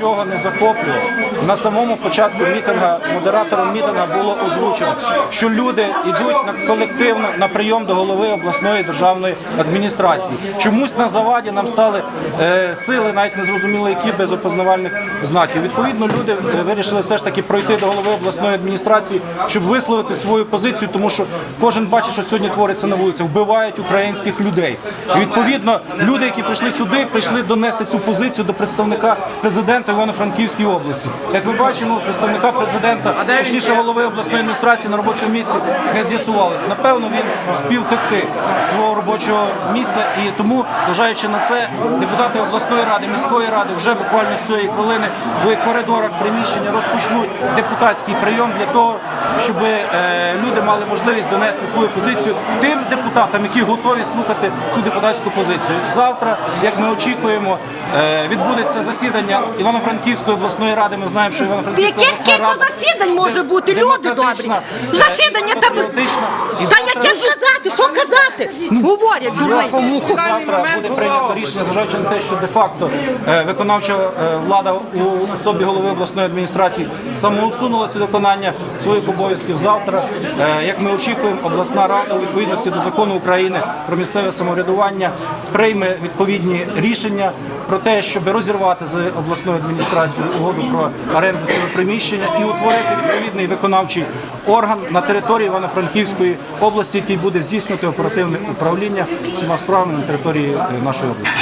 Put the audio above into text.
Чого не захоплює на самому початку мітинга модератором мітинга було озвучено, що люди йдуть на колективно на прийом до голови обласної державної адміністрації. Чомусь на заваді нам стали е, сили, навіть не зрозуміло, які без опознавальних знаків. Відповідно, люди е, вирішили все ж таки пройти до голови обласної адміністрації, щоб висловити свою позицію, тому що кожен бачить, що сьогодні твориться на вулиці, вбивають українських людей. І відповідно, люди, які прийшли сюди, прийшли донести цю позицію до представника президента Івано-Франківської області. Як ми бачимо, представника президента, точніше голови обласної адміністрації на робочому місці не з'ясувалось. Напевно, він успів втекти з свого робочого місця, і тому, зважаючи на це, депутати обласної ради, міської ради вже буквально з цієї хвилини в коридорах приміщення розпочнуть депутатський прийом для того, щоб е, люди мали можливість донести свою позицію тим депутатам, які готові слухати цю депутатську позицію. Завтра, як ми очікуємо, відбудеться засідання Івано-Франківської обласної ради. Ми знаємо, що Івано-Франківська обласна кілька рада засідань може бути, люди добрі? демократична, Засідання там. патріотична. І Та завтра- яке казати, що казати? Говорять, дурні. Завтра буде прийнято рішення, зважаючи на те, що де-факто е, виконавча е, влада у особі голови обласної адміністрації самоусунулася від виконання своїх обов'язків. Завтра, е, як ми очікуємо, обласна рада у відповідності до закону України про місцеве самоврядування прийме відповідні рішення про те, щоб розірвати з обласною адміністрацією угоду про оренду цього приміщення і утворити відповідний виконавчий орган на території Івано-Франківської області, який буде здійснювати оперативне управління всіма справами на території е, нашої області.